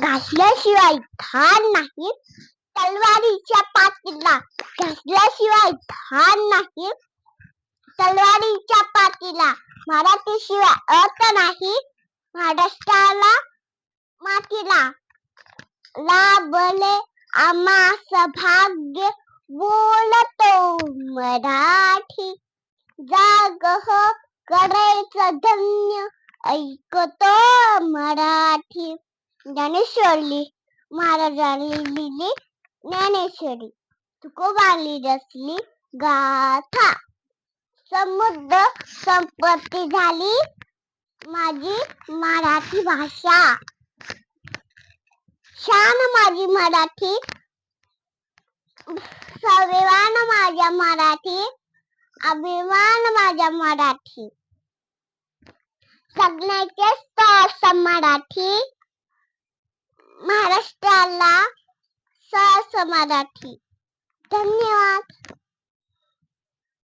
घासल्याशिवाय धान नाही तलवारीच्या पातीला घासल्याशिवाय धान नाही. तलवारीच्या पातीला मराठीशिवाय अर्थ नाही. महाराष्ट्राला मातीला लाभले आम्हा सभाग्य बोलतो मराठी. जाग हो करायचं धन्य ऐकतो मराठी. ज्ञानेश्वरी महाराजांनी लिहिली ज्ञानेश्वरी. तुकोबांनी रचली गाथा. समुद्र संपत्ती झाली माझी मराठी भाषा. छान माझी मराठी. स्वाभिमान माझ्या मराठी. अभिमान माझ्या मराठी. सगळ्याचे मराठी. महाराष्ट्राला सहस मराठी धन्यवाद.